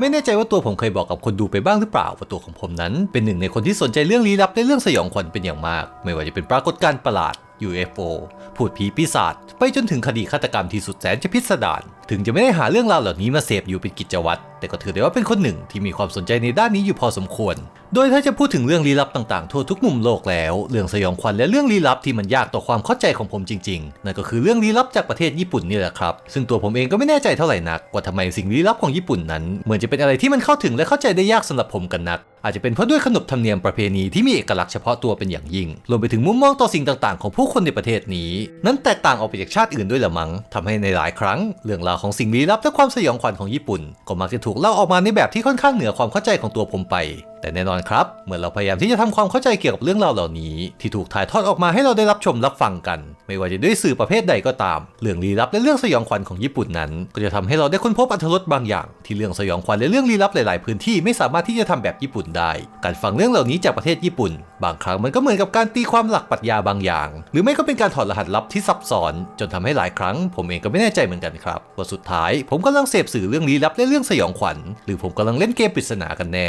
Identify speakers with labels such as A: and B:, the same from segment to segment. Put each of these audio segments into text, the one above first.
A: ไม่แน่ใจว่าตัวผมเคยบอกกับคนดูไปบ้างหรือเปล่าว่าตัวของผมนั้น เป็นหนึ่งในคนที่สนใจเรื่องลี้ลับและเรื่องสยองขวัญเป็นอย่างมาก ไม่ว่าจะเป็นปรากฏการณ์ประหลาด UFO ผูดผีปีศาจไปจนถึงคดีฆาตกรรมที่สุดแสนจะพิสดาร ถึงจะไม่ได้หาเรื่องราวเหล่านี้มาเสพอยู่เป็นกิจวัตรแต่ก็ถือได้ว่าเป็นคนหนึ่งที่มีความสนใจในด้านนี้อยู่พอสมควร โดยถ้าจะพูดถึงเรื่องลี้ลับต่างๆ ทั่วทุกมุมโลกแล้ว เรื่องสยองขวัญและเรื่องลี้ลับที่มันยากต่อความเข้าใจของผมจริงๆ นั่นก็คือเรื่องลี้ลับจากประเทศญี่ปุ่นนี่แหละครับ ซึ่งตัวผมเองก็ไม่แน่ใจเท่าไหร่นักว่าทำไมสิ่งลี้ลับของญี่ปุ่นนั้น เหมือนจะเป็นอะไรที่มันเข้าถึงและเข้าใจได้ยากสำหรับผมกันนัก อาจจะเป็นเพราะด้วยขนบธรรมเนียมประเพณีที่มีเอกลักษณ์เฉพาะตัวเป็นอย่างยิ่ง รวมไปถึงมุมมองต่อสิ่งต่างๆ ของผู้คนในประเทศนี้ นั้นแตกต่างออกไปจากชาติอื่นด้วยละมั้งทำให้ในหลายครั้ง เรื่องราวของสิ่งลี้ลับและความสยองขวัญของญี่ปุ่น ก็มักจะถูกเล่าออกมาในแบบที่ค่อนข้างเหนือความเข้าใจของตัวผมไปแต่แน่นอนครับ เมื่อเราพยายามที่จะทำความเข้าใจเกี่ยวกับเรื่องราวเหล่านี้ ที่ถูกถ่ายทอดออกมาให้เราได้รับชมรับฟังกัน ไม่ว่าจะด้วยสื่อประเภทใดก็ตาม เรื่องลี้ลับและเรื่องสยองขวัญของญี่ปุ่นนั้น ก็จะทำให้เราได้ค้นพบอรรถรสบางอย่าง ที่เรื่องสยองขวัญและเรื่องลี้ลับหลายๆ พื้นที่ไม่สามารถที่จะทำแบบญี่ปุ่นได้ การฟังเรื่องเหล่านี้จากประเทศญี่ปุ่น บางครั้งมันก็เหมือนกับการตีความหลักปรัชญาบางอย่าง หรือไม่ก็เป็นการถอดรหัสลับที่ซับซ้อน จนทำให้หลายครั้ง ผมเองก็ไม่แน่ใจเหมือนกันครับว่าสุดท้าย ผมกำลังเสพสื่อเรื่องลี้ลับและเรื่องสยองขวัญหรือผมกำลังเล่นเกมปริศนากันแน่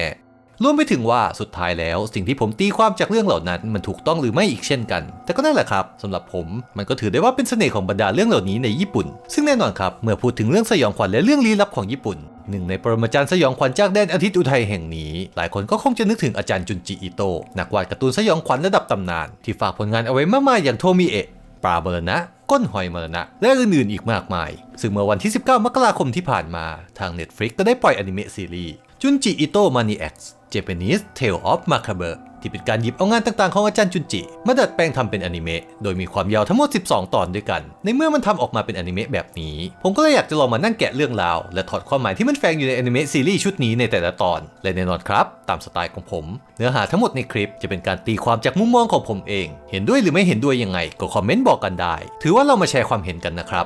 A: รวมไปถึงว่าสุดท้ายแล้วสิ่งที่ผมตีความจากเรื่องเหล่านั้นมันถูกต้องหรือไม่อีกเช่นกัน แต่ก็นั่นแหละครับสำหรับผมมันก็ถือได้ว่าเป็นเสน่ห์ของบรรดาเรื่องเหล่านี้ในญี่ปุ่น ซึ่งแน่นอนครับเมื่อพูดถึงเรื่องสยองขวัญและเรื่องลี้ลับของญี่ปุ่นหนึ่งในปรมาจารย์สยองขวัญจากแดนอาทิตย์อุทัยแห่งนี้ หลายคนก็คงจะนึกถึงอาจารย์จุนจิอิโตะนักวาดการ์ตูนสยองขวัญระดับตำนาน ที่ฝากผลงานเอาไว้มากมายอย่างโทมิเอะปลาเบรนะก้นหอยมรณะ และอื่นๆอีกมากมาย ซึ่งเมื่อวันที่ 19 มกราคมที่ผ่านมาทาง Netflix ก็ได้ปล่อยอนิเมะซีรีส์จุนจิอิโตะมานีเอ็กซ์ Japanese Tale of Macabre ที่เป็นการหยิบเอางานต่างๆของอาจารย์จุนจิ มาดัดแปลงทำเป็นอนิเมะ โดยมีความยาวทั้งหมด 12 ตอนด้วยกัน ในเมื่อมันทำออกมาเป็นอนิเมะแบบนี้ ผมก็เลยอยากจะลองมานั่งแกะเรื่องราว และถอดความหมายที่มันแฝงอยู่ในอนิเมะซีรีส์ชุดนี้ในแต่ละตอน และแน่นอนครับ ตามสไตล์ของผม เนื้อหาทั้งหมดในคลิปจะเป็นการตีความจากมุมมองของผมเอง เห็นด้วยหรือไม่เห็นด้วยยังไง ก็คอมเมนต์บอกกันได้ ถือว่าเรามาแชร์ความเห็นกันนะครับ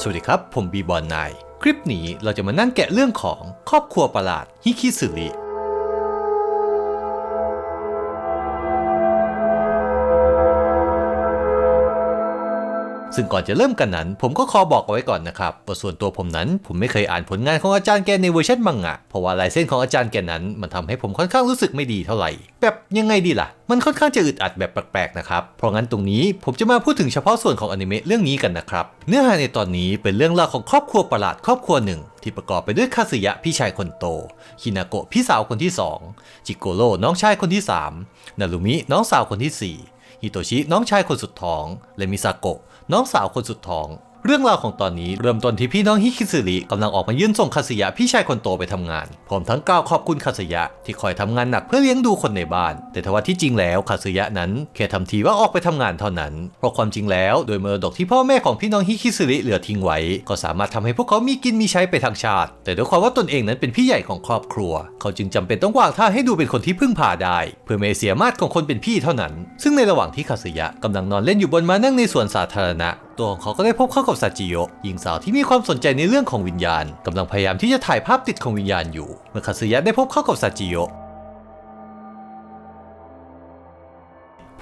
A: สวัสดีครับ ผมบีบอลนาย คลิปนี้เราจะมานั่งแกะเรื่องของครอบครัวประหลาดฮิคิสึริ ซึ่งก่อนจะเริ่มกันนั้น ผมก็ขอบอกเอาไว้ก่อนนะครับว่าส่วนตัวผมนั้นผมไม่เคยอ่านผลงานของอาจารย์แกในเวอร์ชันมังงะเพราะว่าลายเส้นของอาจารย์แกนั้นมันทำให้ผมค่อนข้างรู้สึกไม่ดีเท่าไหร่ แบบยังไงดีล่ะ มันค่อนข้างจะอึดอัดแบบแปลกๆนะครับเพราะงั้นตรงนี้ผมจะมาพูดถึงเฉพาะส่วนของอนิเมะเรื่องนี้กันนะครับเนื้อหาในตอนนี้เป็นเรื่องราวของครอบครัวประหลาดครอบครัวหนึ่งที่ประกอบไปด้วยคาสึยะพี่ชายคนโต คินาโกะพี่สาวคนที่สองจิโกโร่น้องชายคนที่สามนารุมิน้องสาวคนที่สี่ฮิโตชิน้องชายคนสุดท้อง และมิซาโกะ น้องสาวคนสุดท้อง เรื่องราวของตอนนี้เริ่มต้นที่พี่น้องฮิคิสึริกำลังออกมายื่นส่งคาสยะพี่ชายคนโตไปทำงานพร้อมทั้งกล่าวขอบคุณคาสยะที่คอยทำงานหนักเพื่อเลี้ยงดูคนในบ้าน แต่ทว่าที่จริงแล้วคาสยะนั้นแค่ทำทีว่าออกไปทำงานเท่านั้น เพราะความจริงแล้วโดยมรดกที่พ่อแม่ของพี่น้องฮิคิสึริเหลือทิ้งไว้ ก็สามารถทำให้พวกเขามีกินมีใช้ไปทางชาติ แต่ด้วยความว่าตนเองนั้นเป็นพี่ใหญ่ของครอบครัว เขาจึงจำเป็นต้องวางท่าให้ดูเป็นคนที่พึ่งพาได้ เพื่อไม่เสียมาตรของคนเป็นพี่เท่านั้น ซึ่งในระหว่างที่คาสยะกำลังนอนเล่นอยู่บนม้านั่งในสวนสาธารณะ ตัวของเขาก็ได้พบเข้ากับซาจิโยะหญิงสาวที่มีความสนใจในเรื่องของวิญญาณกำลังพยายามที่จะถ่ายภาพติดของวิญญาณอยู่ เมื่อคาซึยะได้พบเข้ากับซาจิโยะ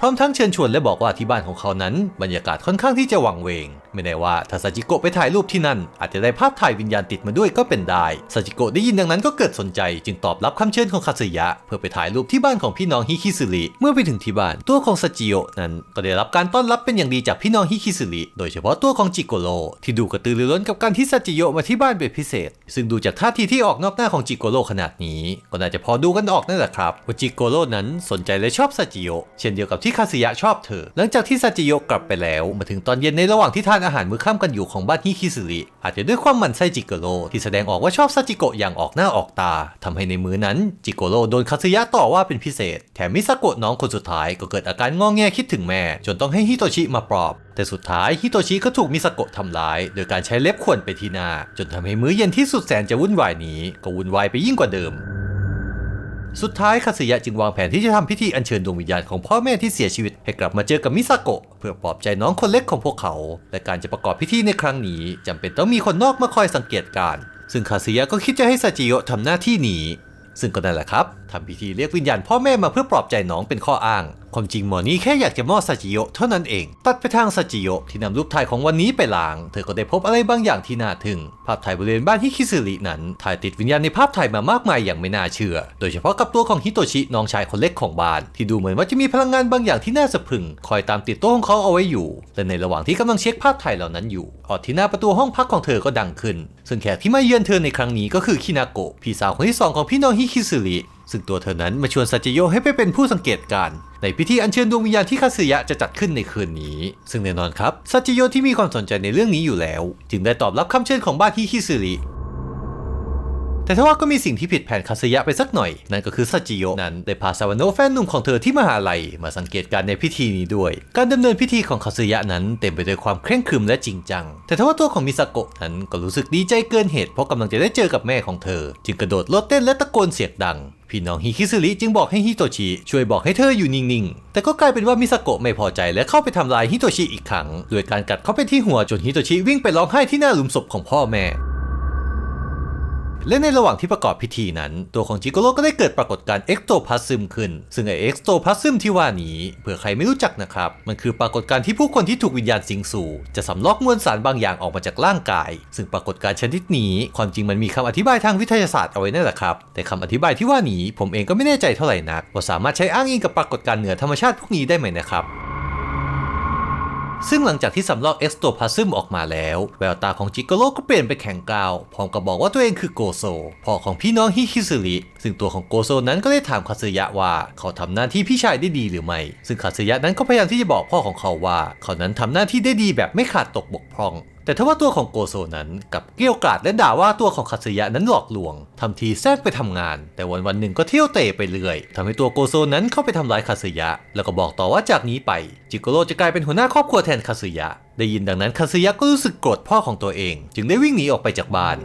A: พร้อมทั้งเชิญชวนและบอกว่าที่บ้านของเขานั้น บรรยากาศค่อนข้างที่จะวังเวง ไม่แน่ว่าถ้าซาจิโกะไปถ่ายรูปที่นั่น อาจจะได้ภาพถ่ายวิญญาณติดมาด้วยก็เป็นได้ซาจิโกะได้ยินดังนั้นก็เกิดสนใจ จึงตอบรับคำเชิญของคาสึยะ เพื่อไปถ่ายรูปที่บ้านของพี่น้องฮิคิสึริเมื่อไปถึงที่บ้านตัวของซาจิโอะนั้นก็ได้รับการต้อนรับเป็นอย่างดีจากพี่น้องฮิคิสึริโดยเฉพาะตัวของจิโกโร่ที่ดูกระตือรือร้นกับการที่ซาจิโอะมาที่บ้านเป็นพิเศษ ซึ่งดูจากท่าทีที่ออกนอกหน้าของจิโกโร่ขนาดนี้ ก็น่าจะพอดูกันออกนั่นแหละครับว่าจิโกโร่นั้นสนใจและชอบซาจิโอะเช่นเดียวกับที่ที่คาสึยะชอบเธอ หลังจากที่ซาจิโอะกลับไปแล้วมาถึงตอนเย็นในระหว่างที่ทานอาหารมื้อค่ำกันอยู่ของบ้านฮิคิสึริอาจจะด้วยความหมั่นไส้จิโกโรที่แสดงออกว่าชอบซาจิโกะอย่างออกหน้าออกตาทำให้ในมื้อนั้นจิโกโรโดนคาสึยะต่อว่าเป็นพิเศษ แถมมิซาโกะน้องคนสุดท้ายก็เกิดอาการงอแงคิดถึงแม่ จนต้องให้ฮิโตชิมาปลอบ แต่สุดท้ายฮิโตชิก็ถูกมิซาโกะทำร้าย โดยการใช้เล็บข่วนไปที่หน้าจนทำให้มื้อเย็นที่สุดแสนจะวุ่นวายนี้ก็วุ่นวายไปยิ่งกว่าเดิม สุดท้ายคาสึยะจึงวางแผนที่จะทำพิธีอัญเชิญดวงวิญญาณของพ่อแม่ที่เสียชีวิต ให้กลับมาเจอกับมิซาโกะเพื่อปลอบใจน้องคนเล็กของพวกเขา และการจะประกอบพิธีในครั้งนี้จำเป็นต้องมีคนนอกมาคอยสังเกตการ ซึ่งคาสึยะก็คิดจะให้ซาจิโยะทำหน้าที่นี้ ซึ่งก็นั่นแหละครับทำพิธีเรียกวิญญาณพ่อแม่มาเพื่อปลอบใจน้องเป็นข้ออ้างความจริงหมอนี้แค่อยากจะมอบซาจิโยเท่านั้นเอง ตัดไปทางซาจิโยที่นำรูปถ่ายของวันนี้ไปล้าง เธอก็ได้พบอะไรบางอย่างที่น่าทึ่ง ภาพถ่ายบริเวณบ้านฮิคิสึรินั้น ถ่ายติดวิญญาณในภาพถ่ายมามากมายอย่างไม่น่าเชื่อ โดยเฉพาะกับตัวของฮิโตชิน้องชายคนเล็กของบ้าน ที่ดูเหมือนว่าจะมีพลังงานบางอย่างที่น่าสะพรึง คอยตามติดตัวของเขาเอาไว้อยู่ และในระหว่างที่กำลังเช็คภาพถ่ายเหล่านั้นอยู่ออดที่หน้าประตูห้องพักของเธอก็ดังขึ้น ซึ่งแขกที่มาเยือนเธอในครั้งนี้ก็คือคินาโกะพี่สาวคนที่สองของพี่น้องฮิคิสึริ ซึ่งตัวเธอนั้นมาชวนซาจิโยให้ไปเป็นผู้สังเกตการณ์ในพิธีอัญเชิญดวงวิญญาณที่คาสึยะจะจัดขึ้นในคืนนี้ ซึ่งแน่นอนครับซาจิโยที่มีความสนใจในเรื่องนี้อยู่แล้ว จึงได้ตอบรับคำเชิญของบ้านฮิคิสึริ แต่ทว่าก็มีสิ่งที่ผิดแผนคาสึยะไปสักหน่อย นั่นก็คือซาจิโยะนั้นได้พาซาวาโนะแฟนหนุ่มของเธอที่มหาลัยมาสังเกตการณ์ในพิธีนี้ด้วย การดำเนินพิธีของคาสึยะนั้นเต็มไปด้วยความเคร่งครึมและจริงจัง แต่ทว่าตัวของมิซาโกะนั้นก็รู้สึกดีใจเกินเหตุเพราะกำลังจะได้เจอกับแม่ของเธอ จึงกระโดดโลดเต้นและตะโกนเสียงดังพี่น้องฮิคิสึริจึงบอกให้ฮิโตชิช่วยบอกให้เธออยู่นิ่งๆ แต่ก็กลายเป็นว่ามิซาโกะไม่พอใจและเข้าไปทำลายฮิโตชิอีกครั้งด้วยการกัดเข้าไปที่หัวจนฮิโตชิวิ่งไปร้องไห้ที่หน้าหลุมศพของพ่อแม่ และในระหว่างที่ประกอบพิธีนั้น ตัวของจิโกโร่ก็ได้เกิดปรากฏการณ์เอ็กโตพลาซึมขึ้น ซึ่งไอเอ็กโตพลาซึมที่ว่านี้เผื่อใครไม่รู้จักนะครับ มันคือปรากฏการณ์ที่ผู้คนที่ถูกวิญญาณสิงสู่จะสำลอกมวลสารบางอย่างออกมาจากร่างกาย ซึ่งปรากฏการณ์ชนิดนี้ความจริงมันมีคำอธิบายทางวิทยาศาสตร์เอาไว้นั่นแหละครับ แต่คำอธิบายที่ว่านี้ผมเองก็ไม่แน่ใจเท่าไหร่นักว่าสามารถใช้อ้างอิงกับปรากฏการณ์เหนือธรรมชาติพวกนี้ได้ไหมนะครับ ซึ่งหลังจากที่สำลอกเอ็กโตพลาซึมออกมาแล้ว แววตาของจิโกโร่ก็เปลี่ยนไปแข็งกร้าว พร้อมกับบอกว่าตัวเองคือโกโซพ่อของพี่น้องฮิคิสึริซึ่งตัวของโกโซนั้นก็ได้ถามคาสึยะว่าเขาทำหน้าที่พี่ชายได้ดีหรือไม่ ซึ่งคาสึยะนั้นก็พยายามที่จะบอกพ่อของเขาว่า เขานั้นทำหน้าที่ได้ดีแบบไม่ขาดตกบกพร่อง แต่ทว่าตัวของโกโซนั้นกับเกลี้ยวกล่อมและด่าว่าตัวของคาสึยะนั้นหลอกลวงทำทีแทรกไปทำงาน แต่วันวันหนึ่งก็เที่ยวเตะไปเรื่อยทำให้ตัวโกโซนั้นเข้าไปทำร้ายคาสึยะ แล้วก็บอกต่อว่าจากนี้ไป จิโกโร่จะกลายเป็นหัวหน้าครอบครัวแทนคาสึยะ ได้ยินดังนั้นคาสึยะก็รู้สึกโกรธพ่อของตัวเอง จึงได้วิ่งหนีออกไปจากบ้าน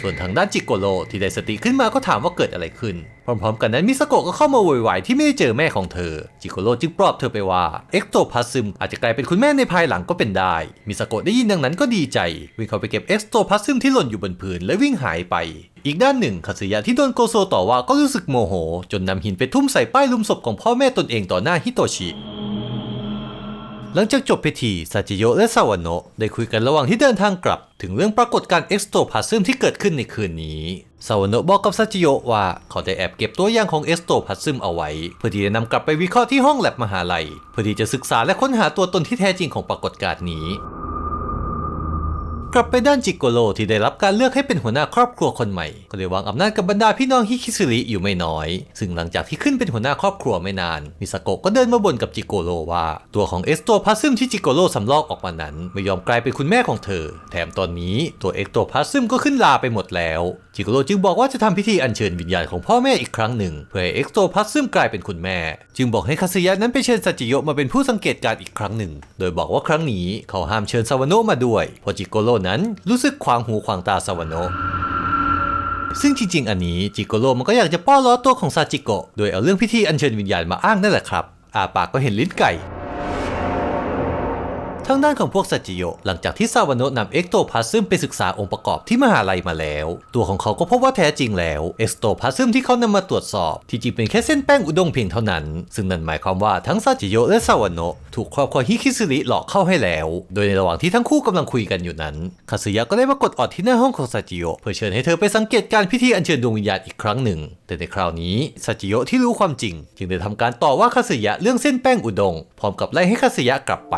A: ส่วนทางด้านจิโกโร่ที่ได้สติขึ้นมาก็ถามว่าเกิดอะไรขึ้น พร้อมๆ กันนั้นมิสโกะก็เข้ามาโวยวายที่ไม่ได้เจอแม่ของเธอ จิโกโร่จึงปลอบเธอไปว่าเอ็กโตพาซึมอาจจะกลายเป็นคุณแม่ในภายหลังก็เป็นได้ มิสโกะได้ยินดังนั้นก็ดีใจ วิ่งเข้าไปเก็บเอ็กโตพาซึมที่หล่นอยู่บนพื้นและวิ่งหายไปอีกด้านหนึ่งคาสึยะที่โดนโกโซต่อว่าก็รู้สึกโมโห จนนำหินไปทุ่มใส่ป้ายลุมศพของพ่อแม่ตนเองต่อหน้าฮิโตชิ หลังจากจบพิธีซาจิโยและซาวาโนะได้คุยกันระหว่างที่เดินทางกลับ ถึงเรื่องปรากฏการณ์เอ็กโตพาซึมที่เกิดขึ้นในคืนนี้ซาวาโนะบอกกับซาจิโยว่าเขาได้แอบเก็บตัวอย่างของเอ็กโตพาซึมเอาไว้ เพื่อที่จะนำกลับไปวิเคราะห์ที่ห้องแลบมหาลัย เพื่อที่จะศึกษาและค้นหาตัวตนที่แท้จริงของปรากฏการณ์นี้ กลับไปด้านจิโกโรที่ได้รับการเลือกให้เป็นหัวหน้าครอบครัวคนใหม่ ก็ได้วางอำนาจกับบรรดาพี่น้องฮิคิสึริอยู่ไม่น้อย ซึ่งหลังจากที่ขึ้นเป็นหัวหน้าครอบครัวไม่นาน มิสโกะก็เดินมาบ่นกับจิโกโรว่า ตัวของเอสโตพัซึมที่จิโกโรสำลอกออกมานั้น ไม่ยอมกลายเป็นคุณแม่ของเธอ แถมตอนนี้ตัวเอ็กโตพัซึมก็ขึ้นลาไปหมดแล้ว จิโกโรจึงบอกว่าจะทำพิธีอัญเชิญวิญญาณของพ่อแม่อีกครั้งหนึ่ง เพื่อให้เอ็กโตพาซึมกลายเป็นคุณแม่ จึงบอกให้คาสึยะนั้นไปเชิญซาจิโยมาเป็นผู้สังเกตการอีกครั้งหนึ่ง โดยบอกว่าครั้งนี้เขาห้ามเชิญซาวาโนะมาด้วยเพราะจิโกโรนั้นรู้สึกขวางหูขวางตาซาวาโนะซึ่งจริงๆ อันนี้จิโกโรมันก็อยากจะป้อล้อตัวของซาจิโกะโดยเอาเรื่องพิธีอัญเชิญวิญญาณมาอ้างนั่นแหละครับอาปากก็เห็นลิ้นไก่ ทางด้านของพวกซาจิโยหลังจากที่ซาวาโนะนำเอ็กโตพาซึมไปศึกษาองค์ประกอบที่มหาลัยมาแล้ว ตัวของเขาก็พบว่าแท้จริงแล้วเอ็กโตพาซึมที่เขานำมาตรวจสอบ ที่จริงเป็นแค่เส้นแป้งอุด้งเพียงเท่านั้น ซึ่งนั่นหมายความว่าทั้งซาจิโยและซาวาโนะถูกครอบครัวฮิคิสึริหลอกเข้าให้แล้ว โดยในระหว่างที่ทั้งคู่กำลังคุยกันอยู่นั้นคาสึยะก็ได้มากดออดที่หน้าห้องของซาจิโยเพื่อเชิญให้เธอไปสังเกตการพิธีอัญเชิญดวงวิญญาณอีกครั้งหนึ่ง แต่ในคราวนี้ซาจิโยที่รู้ความจริง จึงได้ทำการต่อว่าคาสึยะเรื่องเส้นแป้งอุดงพร้อมกับไล่ให้คาสึยะกลับไป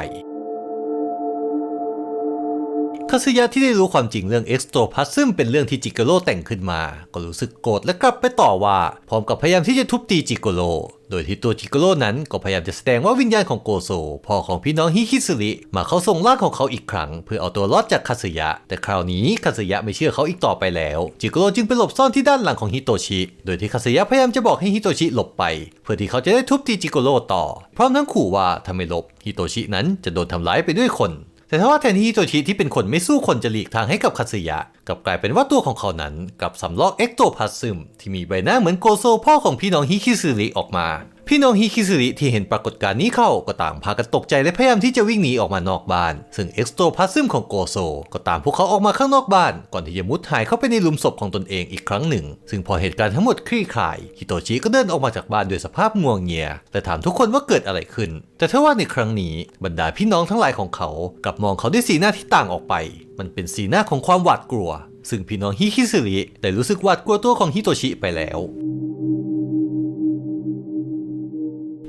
A: คาสึยะที่ได้รู้ความจริงเรื่องเอ็กซ์โตพาซึมเป็นเรื่องที่จิโกโร่แต่งขึ้นมา ก็รู้สึกโกรธและกลับไปต่อว่า พร้อมกับพยายามที่จะทุบตีจิโกโร่โดยที่ตัวจิโกโร่นั้นก็พยายามจะแสดงว่าวิญญาณของโกโซพ่อของพี่น้องฮิคิสึริมาเข้าทรงร่างของเขาอีกครั้ง เพื่อเอาตัวรอดจากคาสึยะ แต่คราวนี้คาสึยะไม่เชื่อเขาอีกต่อไปแล้ว จิโกโร่จึงไปหลบซ่อนที่ด้านหลังของฮิโตชิ โดยที่คาสึยะพยายามจะบอกให้ฮิโตชิหลบไป เพื่อที่เขาจะได้ทุบตีจิโกโร่ต่อ พร้อมทั้งขู่ว่าถ้าไม่หลบฮิโตชินั้นจะโดนทำร้ายไปด้วยคน แต่ถ้าว่าแทนที่โจชิที่เป็นคนไม่สู้คนจะหลีกทางให้กับคาสึยะกลับกลายเป็นว่าตัวของเขานั้นกลับสำลอกเอ็กโตพาซึมที่มีใบหน้าเหมือนโกโซพ่อของพี่น้องฮิคิซึริออกมา พี่น้องฮิคิซึริที่เห็นปรากฏการณ์นี้เข้าก็ต่างพากันตกใจและพยายามที่จะวิ่งหนีออกมานอกบ้าน ซึ่งเอ็กซ์โตพาซึมของโกโซ ก็ตามพวกเขาออกมาข้างนอกบ้าน ก่อนที่จะมุดหายเข้าไปในหลุมศพของตนเองอีกครั้งหนึ่ง ซึ่งพอเหตุการณ์ทั้งหมดคลี่คลายฮิโตชิก็เดินออกมาจากบ้านด้วยสภาพง่วงเงียและถามทุกคนว่าเกิดอะไรขึ้น แต่ถ้าว่าในครั้งนี้บรรดาพี่น้องทั้งหลายของเขากลับมองเขาด้วยสีหน้าที่ต่างออกไป มันเป็นสีหน้าของความหวาดกลัว ซึ่งพี่น้องฮิคิซึริได้รู้สึกหวาดกลัวตัวของฮิโตชิไปแล้ว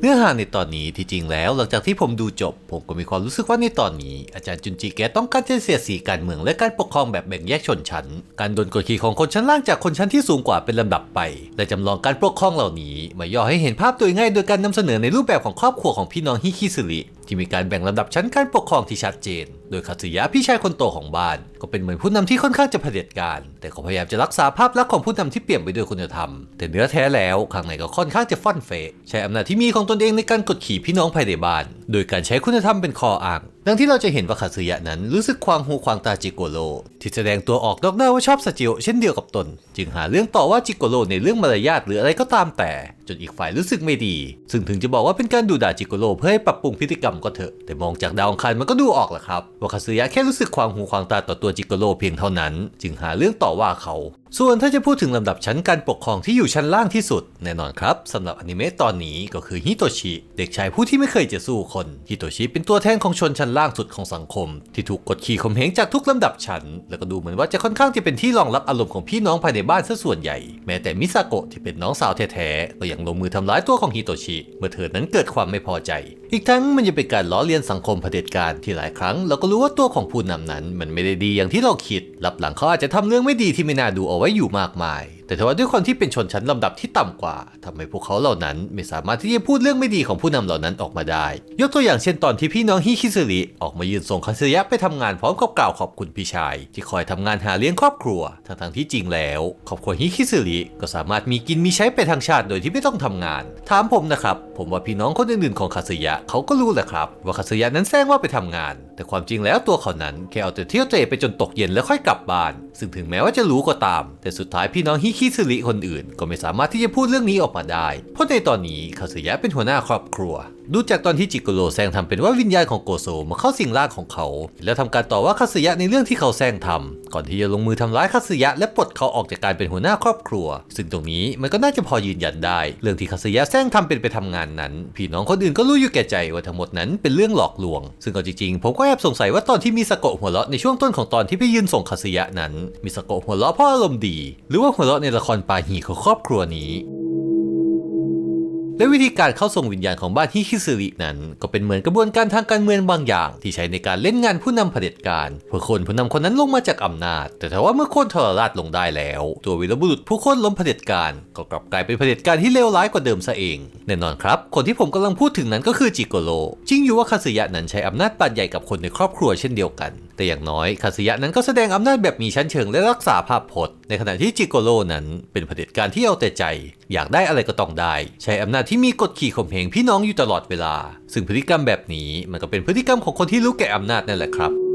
A: เนื้อหาในตอนนี้ที่จริงแล้วหลังจากที่ผมดูจบ ผมก็มีความรู้สึกว่าในตอนนี้ อาจารย์จุนจิแกต้องการจะเสียดสีการเมืองและการปกครองแบบแบ่งแยกชนชั้น การโดนกดขี่ของคนชั้นล่างจากคนชั้นที่สูงกว่าเป็นลำดับไป และจำลองการปกครองเหล่านี้ มาย่อให้เห็นภาพโดยง่ายโดยการนำเสนอในรูปแบบของครอบครัวของพี่น้องฮิคิสึริ ที่มีการแบ่งลำดับชั้นการปกครองที่ชัดเจน โดยคาสึยะพี่ชายคนโตของบ้าน ก็เป็นเหมือนผู้นำที่ค่อนข้างจะเผด็จการ แต่เขาพยายามจะรักษาภาพลักษณ์ของผู้นำที่เปี่ยมไปด้วยคุณธรรม แต่เนื้อแท้แล้วข้างในก็ค่อนข้างจะฟ่อนเฟะใช้อำนาจที่มีของตนเองในการกดขี่พี่น้องภายในบ้านโดยการใช้คุณธรรมเป็นคออ้าง ดังที่เราจะเห็นว่าคาสึยะนั้นรู้สึกควางหูควางตาจิโกโรที่แสดงตัวออกนอกหน้าว่าชอบสจิโอเช่นเดียวกับตน จึงหาเรื่องต่อว่าจิโกโรในเรื่องมารยาทหรืออะไรก็ตามแต่ จนอีกฝ่ายรู้สึกไม่ดี ซึ่งถึงจะบอกว่าเป็นการดูด่าจิโกโรเพื่อให้ปรับปรุงพฤติกรรมก็เถอะ แต่มองจากดาวองคารมันก็ดูออกแหละครับว่าคาสึยะแค่รู้สึกควางหูควางตาต่อตัวจิโกโรเพียงเท่านั้น จึงหาเรื่องต่อว่าเขา ส่วนถ้าจะพูดถึงลำดับชั้นการปกครองที่อยู่ชั้นล่างที่สุด แน่นอนครับสำหรับอนิเมะตอนนี้ก็คือฮิโตชิเด็กชายผู้ที่ไม่เคยจะสู้คนฮิโตชิเป็นตัวแทนของชนชั้นล่างสุดของสังคม ที่ถูกกดขี่ข่มเหงจากทุกลำดับชั้น แล้วก็ดูเหมือนว่าจะค่อนข้างจะเป็นที่รองรับอารมณ์ของพี่น้องภายในบ้านซะส่วนใหญ่ แม้แต่มิซาโกะที่เป็นน้องสาวแท้ๆก็ยังลงมือทำร้ายตัวของฮิโตชิเมื่อเธอนั้นเกิดความไม่พอใจ อีกทั้งมันยังเป็นการล้อเลียนสังคมเผด็จการที่หลายครั้ง เราก็รู้ว่าตัวของผู้นำนั้น มันไม่ได้ดีอย่างที่เราคิดลับหลังเขาอาจจะทำเรื่องไม่ดีที่ไม่น่าดูเอาไว้อยู่มากมายแต่ทว่าด้วยคนที่เป็นชนชั้นลำดับที่ต่ำกว่าทำให้พวกเขาเหล่านั้นไม่สามารถที่จะพูดเรื่องไม่ดีของผู้นำเหล่านั้นออกมาได้ ยกตัวอย่างเช่นตอนที่พี่น้องฮิคิซึริออกมายืนส่งคาซึยะไปทำงานพร้อมกับกล่าวขอบคุณพี่ชาย ที่คอยทำงานหาเลี้ยงครอบครัวทั้งทที่จริงแล้วครอบครัวฮิคิซึริก็สามารถมีกินมีใช้ไปทางชาติโดยที่ไม่ต้องทำงาน ถามผมนะครับ ผมว่าพี่น้องคนอื่นๆของคาซึยะเขาก็รู้แหละครับ ว่าคาซึยะนั้นแซงว่าไปทำงาน แต่ความจริงแล้วตัวเขานั้นแค่เอาแต่เที่ยวเตะไปจนตกเย็นแล้วค่อยกลับบ้าน ซึ่งถึงแม้ว่าจะรู้ก็ตาม แต่สุดท้ายพี่น้องฮิคิสึริคนอื่น ก็ไม่สามารถที่จะพูดเรื่องนี้ออกมาได้ เพราะในตอนนี้คาสึยะเป็นหัวหน้าครอบครัวดูจากตอนที่จิโกโรแซงทำเป็นว่าวิญญาณของโกโซมาเข้าสิงร่างของเขา แล้วทำการต่อว่าคาสึยะในเรื่องที่เขาแซงทำก่อนที่จะลงมือทำร้ายคาสึยะและปลดเขาออกจากการเป็นหัวหน้าครอบครัว ซึ่งตรงนี้มันก็น่าจะพอยืนยันได้ เรื่องที่คาสึยะแซงทำเป็นไปทำงานนั้นพี่น้องคนอื่นก็รู้อยู่แก่ใจว่าทั้งหมดนั้นเป็นเรื่องหลอกลวง ซึ่งเอาจริงๆ ผมก็แอบสงสัยว่าตอนที่มีสโกะหัวเราะในช่วงต้นของตอนที่ไปยืนส่งคาสึยะนั้นมีสโกะหัวเราะเพราะอารมณ์ดี หรือว่าหัวเราะในละครปาหีของครอบครัวนี้ และวิธีการเข้าส่งวิญญาณของบ้านฮิคิซึรินั้น ก็เป็นเหมือนกระบวนการทางการเมืองบางอย่าง ที่ใช้ในการเล่นงานผู้นำเผด็จการเพื่อคนผู้นำคนนั้นลงมาจากอำนาจ แต่ถ้าว่าเมื่อคนทรราชลงได้แล้ว ตัววีรบุรุษผู้คนล้มเผด็จการก็กลับกลายเป็นเผด็จการที่เลวร้ายกว่าเดิมซะเอง แน่นอนครับ คนที่ผมกำลังพูดถึงนั้นก็คือจิโกโรจริงอยู่ว่าคาสึยะนั้นใช้อำนาจปานใหญ่กับคนในครอบครัวเช่นเดียวกัน แต่อย่างน้อยคาสึยะนั้นก็แสดงอำนาจแบบมีชั้นเชิงและรักษาภาพพจน์ ในขณะที่จิโกโรนั้นเป็นเผด็จการที่เอาแต่ใจ อยากได้อะไรก็ต้องได้ ใช้อำนาจที่มีกฎขี่ข่มเหงพี่น้องอยู่ตลอดเวลา ซึ่งพฤติกรรมแบบนี้มันก็เป็นพฤติกรรมของคนที่รู้แก่อำนาจนั่นแหละครับ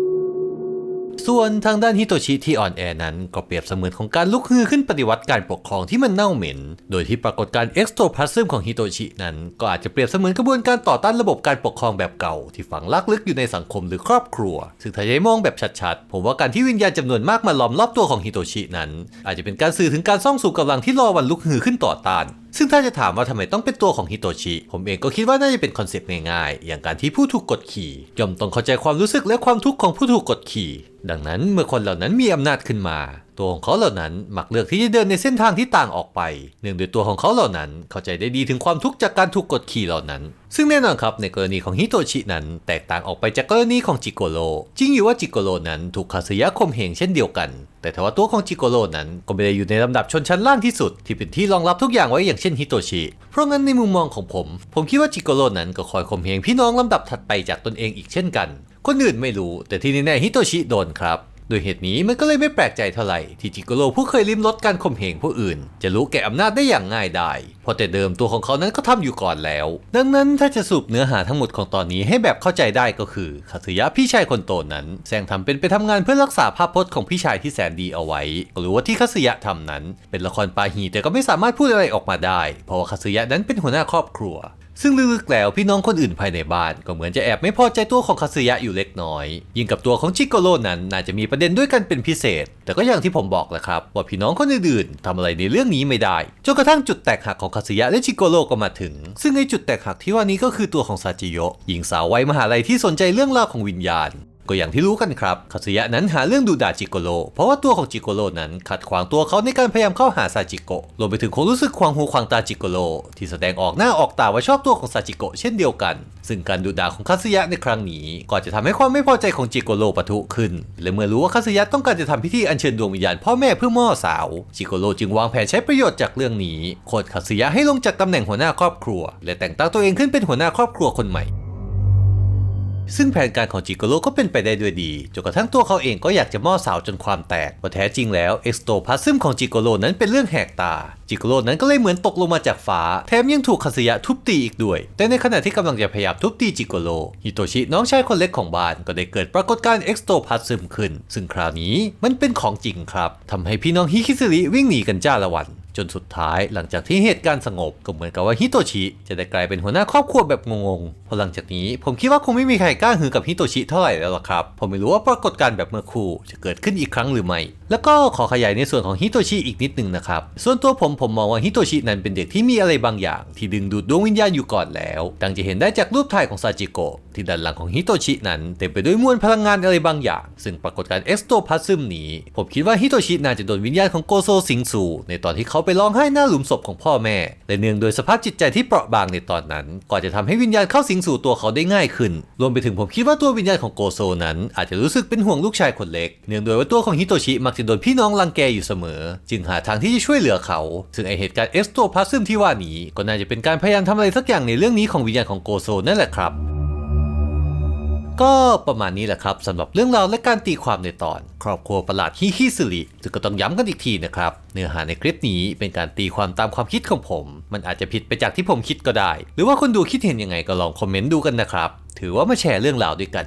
A: ส่วนทางด้านฮิโตชิที่อ่อนแอนั้นก็เปรียบเสมือนของการลุกฮือขึ้นปฏิวัติการปกครองที่มันเน่าเหม็น โดยที่ปรากฏการณ์เอ็กโตพลัสซึมของฮิโตชินั้น ก็อาจจะเปรียบเสมือนกระบวนการต่อต้านระบบการปกครองแบบเก่า ที่ฝังลากลึกอยู่ในสังคมหรือครอบครัว ซึ่งถ้าให้มองแบบชัดๆ ผมว่าการที่วิญญาณจำนวนมากมาล้อมรอบตัวของฮิโตชินั้น อาจจะเป็นการสื่อถึงการซ่องสู่กำลังที่รอวันลุกฮือขึ้นต่อต้านซึ่งถ้าจะถามว่าทำไมต้องเป็นตัวของฮิโตชิ ผมเองก็คิดว่าน่าจะเป็นคอนเซปต์ง่ายๆ อย่างการที่ผู้ถูกกดขี่ย่อมต้องเข้าใจความรู้สึกและความทุกข์ของผู้ถูกกดขี่ ดังนั้นเมื่อคนเหล่านั้นมีอำนาจขึ้นมา ตัวของเขาเหล่านั้นมักเลือกที่จะเดินในเส้นทางที่ต่างออกไปเนื่องด้วยตัวของเขาเหล่านั้นเข้าใจได้ดีถึงความทุกข์จากการถูกกดขี่เหล่านั้น ซึ่งแน่นอนครับในกรณีของฮิโตชินั้น แตกต่างออกไปจากกรณีของจิโกโรจริงอยู่ว่าจิโกโรนั้นถูกคาสึยะข่มเหงเช่นเดียวกัน แต่ทว่าตัวของจิโกโรนั้นก็ไม่ได้อยู่ในลำดับชนชั้นล่างที่สุด ที่เป็นที่รองรับทุกอย่างไว้อย่างเช่นฮิโตชิเพราะงั้นในมุมมองของผม ผมคิดว่าจิโกโรนั้นก็คอยข่มเหงพี่น้องลำดับถัดไปจากตนเองอีกเช่นกัน คนอื่นไม่รู้ แต่ที่แน่ๆฮิโตชิโดนครับ โดยเหตุนี้มันก็เลยไม่แปลกใจเท่าไหร่ที่จิโกโลผู้เคยลิ้มรสการข่มเหงผู้อื่น จะรู้แก่อำนาจได้อย่างง่ายดายเพราะแต่เดิมตัวของเขานั้นก็ทำอยู่ก่อนแล้ว ดังนั้นถ้าจะสรุปเนื้อหาทั้งหมดของตอนนี้ให้แบบเข้าใจได้ก็คือคาสึยะพี่ชายคนโตนั้นแสดงทำเป็นไปทำงานเพื่อรักษาภาพพจน์ของพี่ชายที่แสนดีเอาไว้ก็รู้ว่าที่คาสึยะทำนั้น เป็นละครปาหีแต่ก็ไม่สามารถพูดอะไรออกมาได้ เพราะว่าคาสึยะนั้นเป็นหัวหน้าครอบครัว ซึ่งลึกๆแล้วพี่น้องคนอื่นภายในบ้านก็เหมือนจะแอบไม่พอใจตัวของคาสึยะอยู่เล็กน้อย ยิ่งกับตัวของชิโกโร่นั้นน่าจะมีประเด็นด้วยกันเป็นพิเศษ แต่ก็อย่างที่ผมบอกแหละครับ ว่าพี่น้องคนอื่นๆทำอะไรในเรื่องนี้ไม่ได้จนกระทั่งจุดแตกหักของคาสึยะและชิโกโร่ก็มาถึง ซึ่งในจุดแตกหักที่ว่านี้ก็คือตัวของซาจิโยะหญิงสาววัยมหาลัยที่สนใจเรื่องราวของวิญญาณ ก็อย่างที่รู้กันครับคาสึยะนั้นหาเรื่องดูด่าจิโกโร่เพราะว่าตัวของจิโกโร่นั้นขัดขวางตัวเขาในการพยายามเข้าหาซาจิโกะรวมไปถึงคงรู้สึกขวางหูขวางตาจิโกโร่ที่แสดงออกหน้าออกตาว่าชอบตัวของซาจิโกะเช่นเดียวกัน ซึ่งการดูด่าของคาสึยะในครั้งนี้ ก็จะทำให้ความไม่พอใจของจิโกโร่ปะทุขึ้น และเมื่อรู้ว่าคาสึยะต้องการจะทำพิธีอัญเชิญดวงวิญญาณพ่อแม่เพื่อม่อสาวจิโกโร่จึงวางแผนใช้ประโยชน์จากเรื่องนี้โคดคาสึยะให้ลงจากตำแหน่งหัวหน้าครอบครัว และแต่งตั้งตัวเองขึ้นเป็นหัวหน้าครอบครัวคนใหม่ ซึ่งแผนการของจิโกโร่ก็เป็นไปได้ด้วยดี จนกระทั่งตัวเขาเองก็อยากจะม่อสาวจนความแตกว่าแท้จริงแล้วเอ็กโตพาซึมของจิโกโร่นั้นเป็นเรื่องแหกตา จิโกโร่นั้นก็เลยเหมือนตกลงมาจากฟ้า แถมยังถูกคาสยะทุบตีอีกด้วย แต่ในขณะที่กำลังจะพยายามทุบตีจิโกโร่ฮิโตชิน้องชายคนเล็กของบ้านก็ได้เกิดปรากฏการณ์เอ็กโตพาซึมขึ้น ซึ่งคราวนี้มันเป็นของจริงครับทำให้พี่น้องฮิคิสึริวิ่งหนีกันจ้าละวัน จนสุดท้ายหลังจากที่เหตุการณ์สงบก็เหมือนกับว่าฮิโตชิจะได้กลายเป็นหัวหน้าครอบครัวแบบงงๆพราะหลังจากนี้ผมคิดว่าคงไม่มีใครกล้าหือกับฮิโตชิเท่าไหร่แล้วล่ะครับผมไม่รู้ว่าปรากฏการณ์แบบเมื่อครู่จะเกิดขึ้นอีกครั้งหรือไม่แล้วก็ขอขยายในส่วนของฮิโตชิอีกนิดนึงนะครับ ส่วนตัวผมผมมองว่าฮิโตชินั้นเป็นเด็กที่มีอะไรบางอย่าง ที่ดึงดูดดวงวิญญาณอยู่ก่อนแล้ว ดังจะเห็นได้จากรูปถ่ายของซาจิโกะที่ด้านหลังของฮิโตชินั้นเต็มไปด้วยมวลพลังงานอะไรบางอย่าง ซึ่งปรากฏการณ์เอ็กโตพาซึมนี้ ผมคิดว่าฮิโตชิน่าจะโดนวิญญาณของโกโซสิงสูในตอนที่เขาไปร้องไห้หน้าหลุมศพของพ่อแม่ และเนื่องโดยสภาพจิตใจที่เปราะบางในตอนนั้นก็จะทำให้วิญญาณเข้าสิงสู่ตัวเขาได้ง่ายขึ้น รวมไปถึงผมคิดว่าตัววิญญาณของโกโซนั้น อาจจะรู้สึกเป็นห่วงลูกชายคนเล็ก เนื่องโดยว่าตัวของฮิโตชิมักจะโดนพี่น้องรังแกอยู่เสมอ จึงหาทางที่จะช่วยเหลือเขา ซึ่งไอเหตุการณ์เอ็กโตพาซึมที่ว่านี้ก็น่าจะเป็นการพยายามทำอะไรสักอย่างในเรื่องนี้ของวิญญาณของโกโซนั่นแหละครับ ก็ประมาณนี้แหละครับสำหรับเรื่องราวและการตีความในตอน ครอบครัวประหลาดฮิฮิสุริซึ่งก็ต้องย้ำกันอีกทีนะครับ เนื้อหาในคลิปนี้เป็นการตีความตามความคิดของผม มันอาจจะผิดไปจากที่ผมคิดก็ได้ หรือว่าคนดูคิดเห็นยังไงก็ลองคอมเมนต์ดูกันนะครับ ถือว่ามาแชร์เรื่องราวด้วยกัน